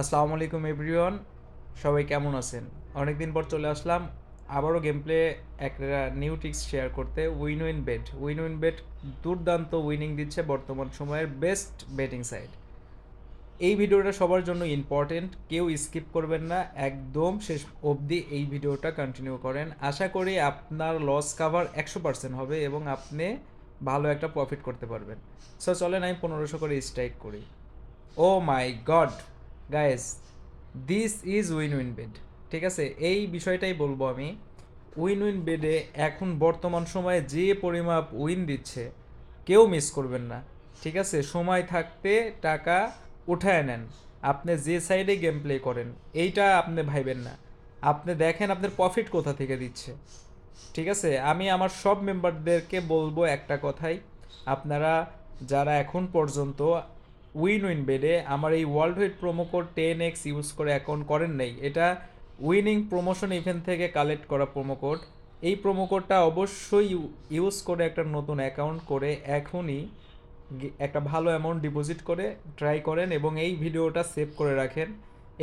আসসালামু আলাইকুম, এভরিওয়ান। সবাই কেমন আছেন? অনেকদিন পর চলে আসলাম আবারও গেম প্লে একটা নিউ টিক্স শেয়ার করতে। Win win bet win win bet দুর্দান্ত উইনিং দিচ্ছে বর্তমান সময়ের বেস্ট বেটিং সাইট এই ভিডিওটা সবার জন্য ইম্পর্টেন্ট কেউ স্কিপ করবেন না। একদম শেষ অবধি এই ভিডিওটা কন্টিনিউ করেন। আশা করি আপনার লস কাভার একশো পার্সেন্ট হবে এবং আপনি ভালো একটা প্রফিট করতে পারবেন। সো চলেন আমি পনেরোশো করে স্ট্রাইক করি। ও my god guys this is win win bet ঠিক আছে? এই বিষয়টাই বলব আমি। উইন উইন বেডে এখন বর্তমান সময়ে যে পরিমাপ উইন দিচ্ছে, কেউ মিস করবেন না, ঠিক আছে? সময় থাকতে টাকা উঠায় নেন। আপনি যে সাইডে গেম প্লে করেন, এইটা আপনি ভাইবেন না। আপনি দেখেন আপনার প্রফিট কোথা থেকে দিচ্ছে, ঠিক আছে? আমি আমার সব মেম্বারদেরকে বলব একটা কথাই। আপনারা যারা এখন পর্যন্ত উইন উইন বেডে। আমার এই world wide promo code ten x use করে অ্যাকাউন্ট করেন নাই। এটা উইনিং প্রমোশন ইভেন্ট থেকে কালেক্ট করা প্রোমো কোড। এই প্রোমো কোডটা অবশ্যই ইউজ করে একটা নতুন অ্যাকাউন্ট করে এখনই একটা ভালো অ্যামাউন্ট ডিপোজিট করে ট্রাই করেন এবং এই ভিডিওটা সেভ করে রাখেন।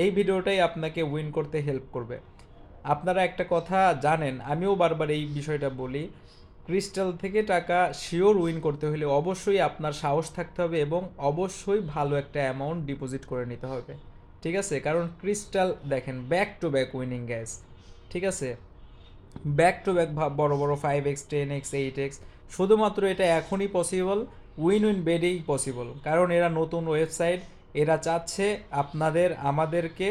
এই ভিডিওটাই আপনাকে উইন করতে হেল্প করবে। আপনারা একটা কথা জানেন, আমিও বারবার এই বিষয়টা বলি। ক্রিস্টাল থেকে টাকা শিওর উইন করতে হলে অবশ্যই আপনার সাহস থাকতে হবে এবং অবশ্যই ভালো একটা অ্যামাউন্ট ডিপোজিট করে নিতে হবে। ঠিক আছে? কারণ ক্রিস্টাল, দেখেন back to back winning guys ঠিক আছে? ব্যাক টু ব্যাক বড় বড় five x ten x eight x শুধুমাত্র এটা এখনই পসিবল উইন উইন বেডেই পসিবল কারণ এরা নতুন ওয়েবসাইট এরা চাচ্ছে আপনাদের, আমাদেরকে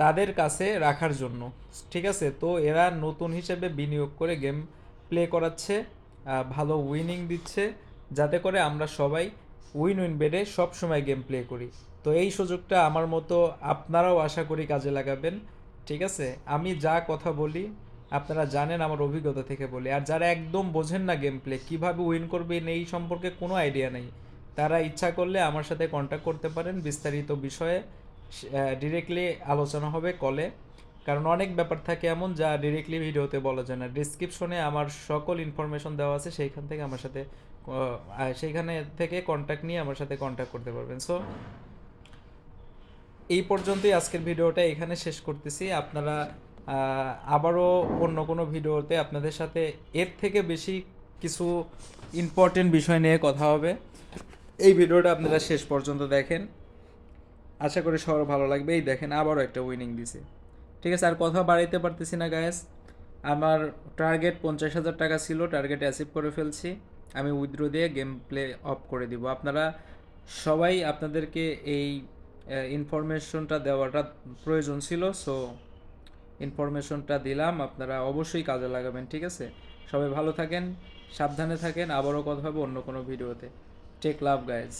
তাদের কাছে রাখার জন্য। ঠিক আছে? তো এরা নতুন হিসেবে বিনিয়োগ করে গেম প্লে করাচ্ছে। ভালো উইনিং দিচ্ছে, যাতে করে আমরা সবাই উইন উইন বেডে সব সময় গেম প্লে করি। তো এই সুযোগটা আমার মতো আপনারাও আশা করি কাজে লাগাবেন, ঠিক আছে? আমি যা কথা বলি, আপনারা জানেন আমার অভিজ্ঞতা থেকে বলি। আর যারা একদম বোঝেন না গেম প্লে কীভাবে উইন করবেন এই সম্পর্কে কোনো আইডিয়া নেই। তারা ইচ্ছা করলে আমার সাথে কন্ট্যাক্ট করতে পারেন। বিস্তারিত বিষয়ে ডিরেক্টলি আলোচনা হবে কলে কারণ অনেক ব্যাপার থাকে এমন যা ডিরেক্টলি ভিডিওতে বলা যায় না। ডিসক্রিপশনে আমার সকল ইনফরমেশন দেওয়া আছে, সেইখান থেকে আমার সাথে সেইখানে থেকে কন্ট্যাক্ট নিয়ে আমার সাথে কন্ট্যাক্ট করতে পারবেন। সো এই পর্যন্তই আজকের ভিডিওটা, এখানে শেষ করতেছি। আপনারা আবারও অন্য কোনো ভিডিওতে আপনাদের সাথে এর থেকে বেশি কিছু ইম্পর্টেন্ট বিষয় নিয়ে কথা হবে। এই ভিডিওটা আপনারা শেষ পর্যন্ত দেখেন। আশা করি সবার ভালো লাগবে। এই দেখেন, আবারও একটা উইনিং দিছে। ঠিক আছে, আর কথা বাড়াইতে পারতেছি না গায়েস আমার টার্গেট পঞ্চাশ হাজার টাকা ছিল টার্গেট অ্যাচিভ করে ফেলছি। আমি উইথড্র দিয়ে গেম প্লে অফ করে দিব। আপনারা সবাই আপনাদেরকে এই ইনফরমেশনটা দেওয়াটা প্রয়োজন ছিল সো ইনফরমেশনটা দিলাম। আপনারা অবশ্যই কাজে লাগাবেন, ঠিক আছে? সবাই ভালো থাকেন, সাবধানে থাকেন। আবারও কথা হবে অন্য কোনো ভিডিওতে। টেক লাভ গাইজ